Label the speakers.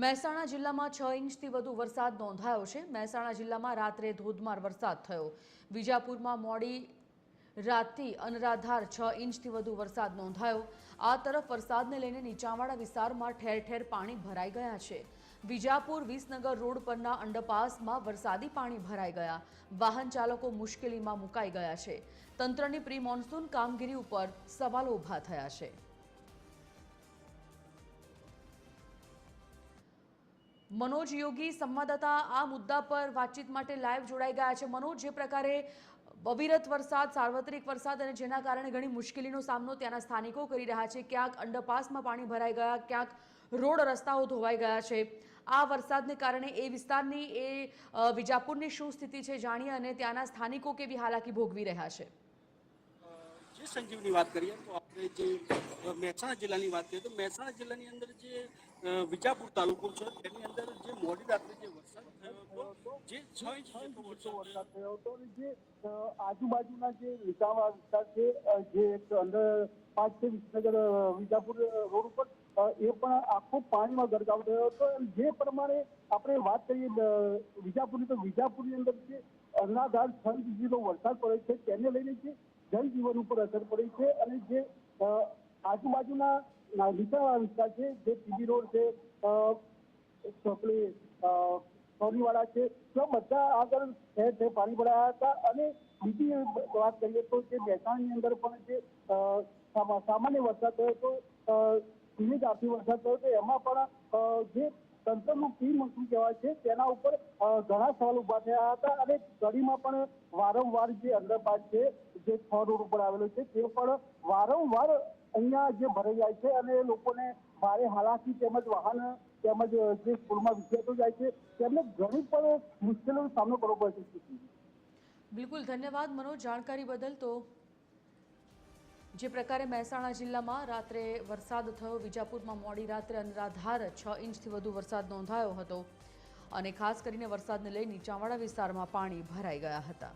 Speaker 1: મહેસાણા જિલ્લામાં છ ઇંચથી વધુ વરસાદ નોંધાયો છે. મહેસાણા જિલ્લામાં રાત્રે ધોધમાર વરસાદ થયો. વિજાપુરમાં મોડી રાતથી અનરાધાર છ ઇંચથી વધુ વરસાદ નોંધાયો. આ તરફ વરસાદને લઈને નીચાણવાળા વિસ્તારમાં ઠેર ઠેર પાણી ભરાઈ ગયા છે. વિજાપુર વિસનગર રોડ પરના અંડરપાસમાં વરસાદી પાણી ભરાઈ ગયા. વાહન ચાલકો મુશ્કેલીમાં મુકાઈ ગયા છે. તંત્રની પ્રી મોન્સૂન કામગીરી ઉપર સવાલો ઊભા થયા છે. મનોજ યોગી સંવાદદાતા આ મુદ્દા પર વાતચીત માટે લાઈવ જોડાઈ ગયા છે. મનોજ, જે પ્રકારે અવિરત વરસાદ, સાર્વત્રિક વરસાદ અને જેના કારણે ઘણી મુશ્કેલીનો સામનો ત્યાંના સ્થાનિકો કરી રહ્યા છે. ક્યાંક અંડરપાસમાં પાણી ભરાઈ ગયા, ક્યાંક રોડ રસ્તાઓ ધોવાઈ ગયા છે. આ વરસાદને કારણે એ વિસ્તારની, એ વિજાપુરની શું સ્થિતિ છે જાણીએ અને ત્યાંના સ્થાનિકો કેવી હાલાકી ભોગવી રહ્યા છે?
Speaker 2: જે સંજીવની વાત કરીએ તો આપણે જે મહેસાણા જિલ્લાની વાત કરીએ તો મહેસાણા જિલ્લાની અંદર જે વિજાપુર તાલુકો છે તેની અંદર જે મોડી રાત્રે જે વરસાદ થયો હતો જે છ ઇંચ જેટલો વરસાદ થયો
Speaker 3: હતો અને જે આજુબાજુના જે વિસાવા વિસ્તાર છે જે એક અંદર પાંચ છે વિસનગર વિજાપુર રોડ ઉપર એ પણ આખો પાણીમાં ગરકાવ થયો હતો અને જે પ્રમાણે આપણે વાત કરીએ વિજાપુરની તો વિજાપુરની અંદર જે અનાધાર છ ઇંચ જેટલો વરસાદ પડે છે તેને લઈને જે જનજીવન ઉપર અસર પડી છે અને જે આજુબાજુના નીચાણવાળા વિસ્તાર છે, જે ટીબી રોડ છે સોનીવાળા છે તો બધા આગળ શહેર છે પાણી ભરાયા હતા અને બીજી વાત કરીએ તો જે મહેસાણાની અંદર પણ જે સામા- સામાન્ય વરસાદ થયો હતો ધીમે જ ઝાપટી વરસાદ થયો તો એમાં પણ જે તંત્રનું ટીમ શું કહેવાય છે, તેના ઉપર ઘણા સવાલ ઊભા થયા હતા અને કડીમાં પણ વારંવાર જે અંડરપાસ છે, જે છ રોડ ઉપર આવેલો છે, તે પણ વારંવાર અહીંયા જે ભરાઈ જાય છે અને લોકોને ભારે હાલાકી તેમજ વાહન તેમજ જે સ્કૂલમાં વિદ્યાર્થીઓ જાય છે, તેમને ઘણી પણ મુશ્કેલીનો સામનો કરવો પડે છે.
Speaker 1: બિલકુલ, ધન્યવાદ મનોજ, જાણકારી બદલ તો જે પ્રકારે મહેસાણા જિલ્લામાં રાત્રે વરસાદ થયો, વિજાપુરમાં મોડી રાત્રે અનરાધાર છ ઇંચથી વધુ વરસાદ નોંધાયો હતો અને ખાસ કરીને વરસાદને લઈ નીચાણવાળા વિસ્તારમાં પાણી ભરાઈ ગયા હતા.